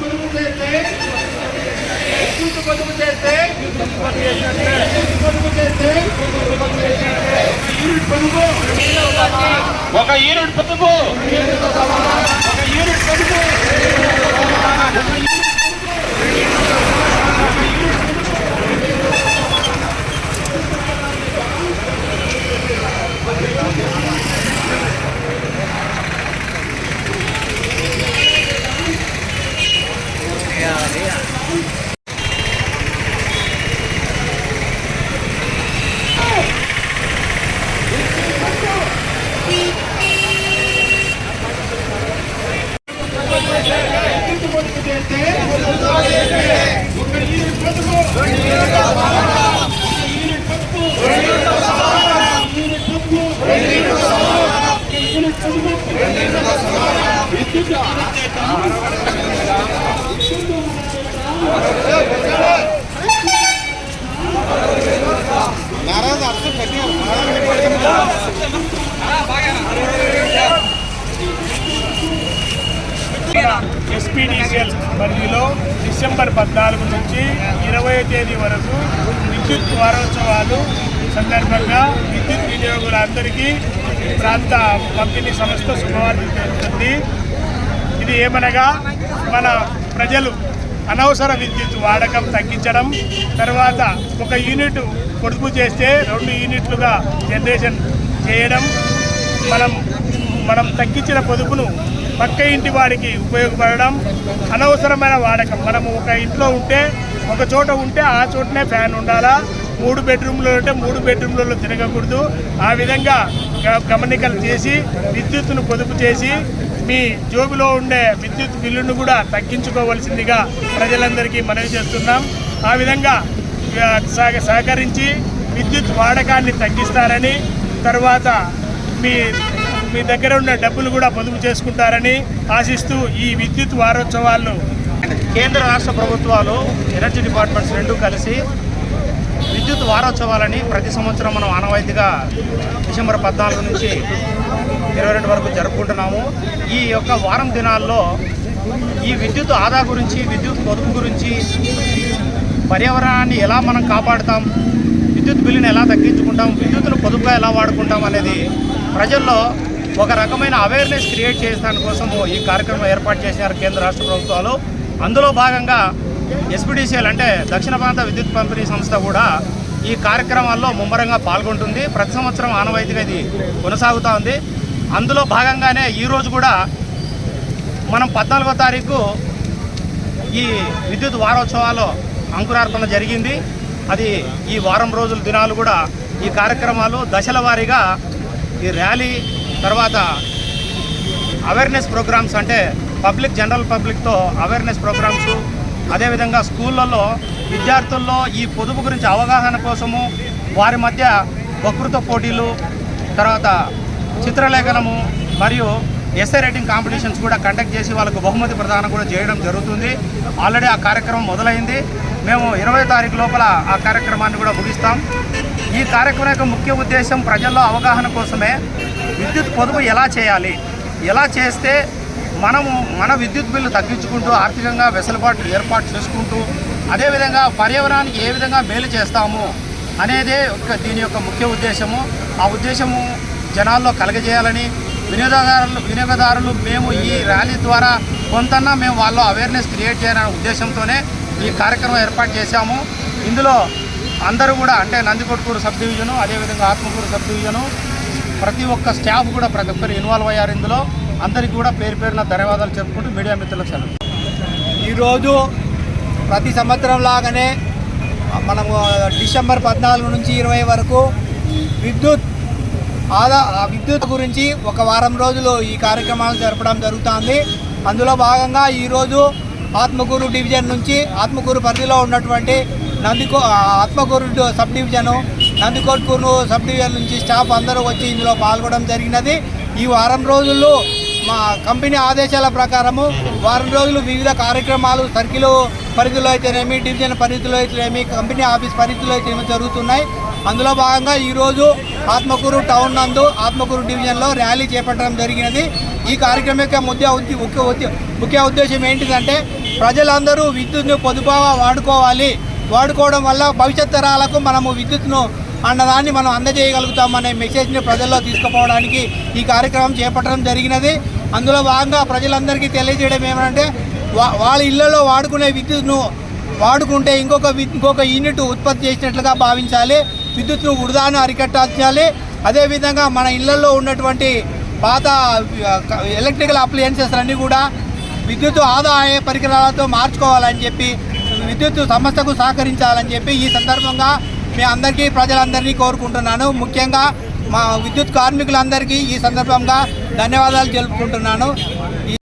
పొదుపు చేస్తే విద్యుత్ పొదుపు చేస్తే పొదుపు చేస్తే యూనిట్ పొదుపు ఒక యూనిట్ పొదుపు. ఒక యూనిట్ పొదుపు విద్యుత్ పొదుపు చేస్తే ఒక యూనిట్ పొదుపు ఒక యూనిట్ పొదుపు యూనిట్ పొదుపు యూనిట్ పొదుపు విద్యుత్ ఎస్పీడీసీఎల్ పరిధిలో డిసెంబర్ పద్నాలుగు నుంచి ఇరవై తేదీ వరకు విద్యుత్ వారోత్సవాలు సందర్భంగా విద్యుత్ వినియోగులందరికీ ప్రాంత పంపిణీ సంస్థ శుభవార్త తెలుపుతుంది ఇది ఏమనగా మన ప్రజలు అనవసర విద్యుత్ వాడకం తగ్గించడం తర్వాత ఒక యూనిట్ పొదుపు చేస్తే రెండు యూనిట్లుగా జనరేషన్ చేయడం మనం మనం తగ్గించిన పొదుపును పక్క ఇంటి వాడికి ఉపయోగపడడం అనవసరమైన వాడకం. మనము ఒక ఇంట్లో ఉంటే ఒక చోట ఉంటే ఆ చోటనే ఫ్యాన్ ఉండాలా? మూడు బెడ్రూమ్లు ఉంటే మూడు బెడ్రూమ్లలో తిరగకూడదు. ఆ విధంగా గ- గమనికలు చేసి విద్యుత్తును పొదుపు చేసి మీ జోబులో ఉండే విద్యుత్ బిల్లును కూడా తగ్గించుకోవలసిందిగా ప్రజలందరికీ మనవి చేస్తున్నాం. ఆ విధంగా సహ- సహకరించి విద్యుత్ వాడకాన్ని తగ్గిస్తారని తర్వాత మీ మీ దగ్గర ఉన్న డబ్బులు కూడా పొదుపు చేసుకుంటారని ఆశిస్తూ ఈ విద్యుత్ వారోత్సవాలను కేంద్ర రాష్ట్ర ప్రభుత్వాలు ఎనర్జీ డిపార్ట్మెంట్స్ రెండు కలిసి విద్యుత్ వారోత్సవాలని ప్రతి సంవత్సరం మనం ఆనవాయితీగా డిసెంబర్ పద్నాలుగు నుంచి ఇరవై రెండు వరకు జరుపుకుంటున్నాము. ఈ యొక్క వారం దినాల్లో ఈ విద్యుత్ ఆదా గురించి విద్యుత్ పొదుపు గురించి పర్యావరణాన్ని ఎలా మనం కాపాడుతాం విద్యుత్ బిల్లుని ఎలా తగ్గించుకుంటాం విద్యుత్ను పొదుపుగా ఎలా వాడుకుంటాం అనేది ప్రజల్లో ఒక రకమైన అవేర్నెస్ క్రియేట్ చేసే కోసము ఈ కార్యక్రమం ఏర్పాటు చేశారు కేంద్ర రాష్ట్ర ప్రభుత్వాలు. అందులో భాగంగా ఎస్పీడీసీఎల్ అంటే దక్షిణ ప్రాంత విద్యుత్ పంపిణీ సంస్థ కూడా ఈ కార్యక్రమాల్లో ముమ్మరంగా పాల్గొంటుంది. ప్రతి సంవత్సరం ఆనవాయితీగా ఇది కొనసాగుతూ ఉంది. అందులో భాగంగానే ఈరోజు కూడా మనం పద్నాలుగో తారీఖు ఈ విద్యుత్ వారోత్సవాలు అంకురార్పణ జరిగింది. అది ఈ వారం రోజుల దినాలు కూడా ఈ కార్యక్రమాలు దశల వారీగా ఈ ర్యాలీ తర్వాత అవేర్నెస్ ప్రోగ్రామ్స్ అంటే పబ్లిక్ జనరల్ పబ్లిక్తో అవేర్నెస్ ప్రోగ్రామ్స్ అదేవిధంగా స్కూళ్ళల్లో విద్యార్థుల్లో ఈ పొదుపు గురించి అవగాహన కోసము వారి మధ్య వక్తృత పోటీలు తర్వాత చిత్రలేఖనము మరియు ఎస్ఐ రైటింగ్ కాంపిటీషన్స్ కూడా కండక్ట్ చేసి వాళ్ళకు బహుమతి ప్రదానం కూడా చేయడం జరుగుతుంది. ఆల్రెడీ ఆ కార్యక్రమం మొదలైంది. మేము ఇరవై తారీఖు లోపల ఆ కార్యక్రమాన్ని కూడా ముగిస్తాం. ఈ కార్యక్రమం యొక్క ముఖ్య ఉద్దేశం ప్రజల్లో అవగాహన కోసమే విద్యుత్ పొదుపు ఎలా చేయాలి? ఎలా చేస్తే మనము మన విద్యుత్ బిల్లు తగ్గించుకుంటూ ఆర్థికంగా వెసులుబాటు ఏర్పాటు చేసుకుంటూ అదేవిధంగా పర్యావరణానికి ఏ విధంగా మేలు చేస్తాము అనేదే ఒక దీని యొక్క ముఖ్య ఉద్దేశము. ఆ ఉద్దేశము జనాల్లో కలగజేయాలని వినియోగదారులు వినియోగదారులు మేము ఈ ర్యాలీ ద్వారా కొంతన్నా మేము వాళ్ళు అవేర్నెస్ క్రియేట్ చేయాలనే ఉద్దేశంతోనే ఈ కార్యక్రమం ఏర్పాటు చేశాము. ఇందులో అందరూ కూడా అంటే నందికొట్కూరు సబ్ డివిజను అదేవిధంగా ఆత్మకూరు సబ్ డివిజను ప్రతి ఒక్క స్టాఫ్ కూడా ప్రతి ఒక్కరు ఇన్వాల్వ్ అయ్యారు ఇందులో. అందరికీ కూడా పేరు పేరున ధన్యవాదాలు చెప్పుకుంటూ మీడియా మిత్రులకు సెలవు. ఈరోజు ప్రతి సంవత్సరం లాగానే మనము డిసెంబర్ పద్నాలుగు నుంచి ఇరవై వరకు విద్యుత్ ఆదా విద్యుత్ గురించి ఒక వారం రోజులు ఈ కార్యక్రమాలు జరపడం జరుగుతుంది. అందులో భాగంగా ఈరోజు ఆత్మకూరు డివిజన్ నుంచి ఆత్మకూరు పరిధిలో ఉన్నటువంటి నందికో Atmakur sub division Nandikotkur sub division నుంచి స్టాఫ్ అందరూ వచ్చి ఇందులో పాల్గొనడం జరిగినది. ఈ వారం రోజుల్లో మా కంపెనీ ఆదేశాల ప్రకారము వారం రోజులు వివిధ కార్యక్రమాలు సర్కిల్ పరిధిలో అయితేనేమి డివిజన్ పరిధిలో అయితేనేమి కంపెనీ ఆఫీస్ పరిధిలో అయితేనేమి జరుగుతున్నాయి. అందులో భాగంగా ఈరోజు ఆత్మకూరు టౌన్ నందు ఆత్మకూరు డివిజన్లో ర్యాలీ చేపట్టడం జరిగినది. ఈ కార్యక్రమం యొక్క ముఖ్య ముఖ్య ముఖ్య ఉద్దేశం ఏంటిదంటే ప్రజలందరూ విద్యుత్ను పొదుపుగా వాడుకోవాలి. వాడుకోవడం వల్ల భవిష్యత్ తరాలకు మనము విద్యుత్ను అన్నదాన్ని మనం అందజేయగలుగుతామనే మెసేజ్ని ప్రజల్లో తీసుకుపోవడానికి ఈ కార్యక్రమం చేపట్టడం జరిగినది. అందులో భాగంగా ప్రజలందరికీ తెలియజేయడం ఏమంటే వా- వాళ్ళ ఇళ్ళలో వాడుకునే విద్యుత్ను వాడుకుంటే ఇంకొక ఇంకొక యూనిట్ ఉత్పత్తి చేసినట్లుగా భావించాలి. విద్యుత్ను వృధాను అరికట్టాల్చాలి అదేవిధంగా మన ఇళ్ళలో ఉన్నటువంటి పాత ఎలక్ట్రికల్ అప్లయన్సెస్ అన్నీ కూడా విద్యుత్ ఆదాయ పరికరాలతో మార్చుకోవాలని చెప్పి విద్యుత్ సంస్థకు సహకరించాలని చెప్పి ఈ సందర్భంగా మీ అందరికీ ప్రజలందరినీ కోరుకుంటున్నాను. ముఖ్యంగా మా విద్యుత్ కార్మికులందరికీ ఈ సందర్భంగా ధన్యవాదాలు తెలుపుకుంటున్నాను.